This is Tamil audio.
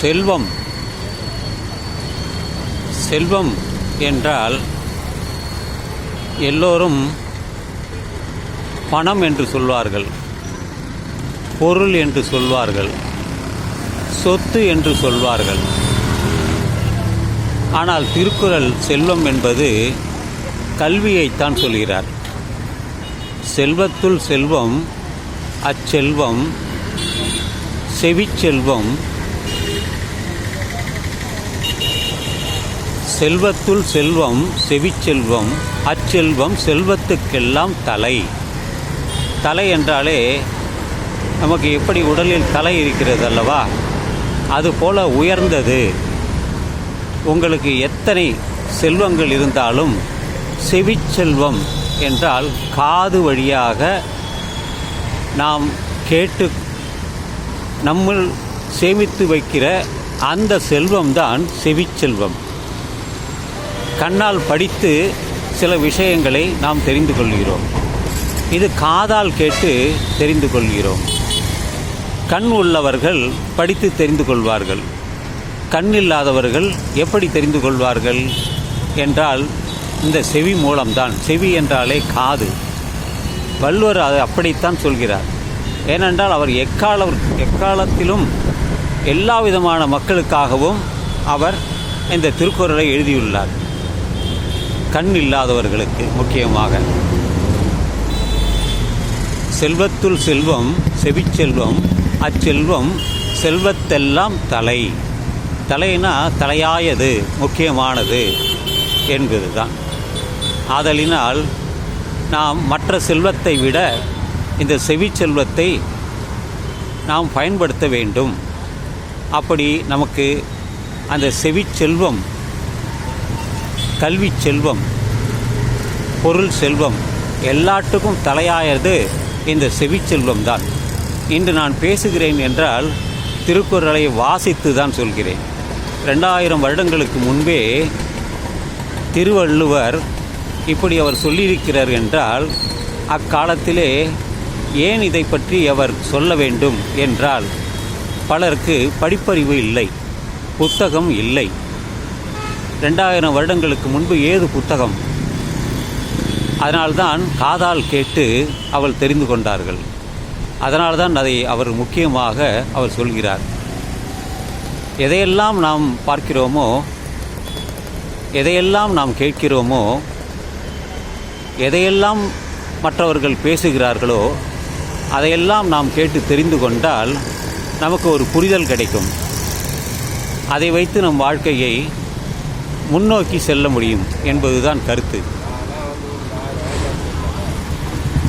செல்வம். செல்வம் என்றால் எல்லோரும் பணம் என்று சொல்வார்கள் பொருள் என்று சொல்வார்கள் சொத்து என்று சொல்வார்கள். ஆனால் திருக்குறள் செல்வம் என்பது கல்வியைத்தான் சொல்கிறார். செல்வத்துள் செல்வம் அச்செல்வம் செவிச்செல்வம் செல்வத்துள் செல்வம் செவிச்செல்வம் அச்செல்வம் செல்வத்துக்கெல்லாம் தலை. தலை என்றாலே நமக்கு எப்படி உடலில் தலை இருக்கிறது அல்லவா? அதுபோல உயர்ந்தது. உங்களுக்கு எத்தனை செல்வங்கள் இருந்தாலும் செவிச்செல்வம் என்றால் காது வழியாக நாம் கேட்டு நம்மள் சேமித்து வைக்கிற அந்த செல்வம்தான் செவிச்செல்வம். கண்ணால் படித்து சில விஷயங்களை நாம் தெரிந்து கொள்கிறோம். இது காதால் கேட்டு தெரிந்து கொள்கிறோம். கண் உள்ளவர்கள் படித்து தெரிந்து கொள்வார்கள். கண் இல்லாதவர்கள் எப்படி தெரிந்து கொள்வார்கள்? என்றால் இந்த செவி மூலம்தான். செவி என்றாலே காது. வள்ளுவர் அதை அப்படித்தான் சொல்கிறார். ஏனென்றால் அவர் எக்கால எக்காலத்திலும் எல்லா விதமான மக்களுக்காகவும் அவர் இந்த திருக்குறளை எழுதியுள்ளார். கண் இல்லாதவர்களுக்கு முக்கியமாக. செல்வத்துள் செல்வம் செவிச்செல்வம் அச்செல்வம் செல்வத்தெல்லாம் தலை. தலைனா தலையாயது முக்கியமானது என்பது தான் ஆதலினால் நாம் மற்ற செல்வத்தை விட இந்த செவிச்செல்வத்தை நாம் பயன்படுத்த வேண்டும். அப்படி நமக்கு அந்த செவிச்செல்வம் கல்வி செல்வம் பொருள் செல்வம் எல்லாத்துக்கும் தலையாயது இந்த செவிச்செல்வம் தான் இன்று நான் பேசுகிறேன் என்றால் திருக்குறளை வாசித்து தான் சொல்கிறேன். ரெண்டாயிரம் வருடங்களுக்கு முன்பே திருவள்ளுவர் இப்படி அவர் சொல்லியிருக்கிறார் என்றால் அக்காலத்திலே ஏன் இதை பற்றி அவர் சொல்ல வேண்டும் என்றால் பலருக்கு படிப்பறிவு இல்லை புத்தகம் இல்லை. ரெண்டாயிரம் வருடங்களுக்கு முன்பு ஏது புத்தகம்? அதனால்தான் காதால் கேட்டு அவள் தெரிந்து கொண்டார்கள். அதனால்தான் அதை அவர் முக்கியமாக அவர் சொல்கிறார். எதையெல்லாம் நாம் பார்க்கிறோமோ எதையெல்லாம் நாம் கேட்கிறோமோ எதையெல்லாம் மற்றவர்கள் பேசுகிறார்களோ அதையெல்லாம் நாம் கேட்டு தெரிந்து கொண்டால் நமக்கு ஒரு புரிதல் கிடைக்கும். அதை வைத்து நம் வாழ்க்கையை முன்னோக்கி செல்ல முடியும் என்பதுதான் கருத்து.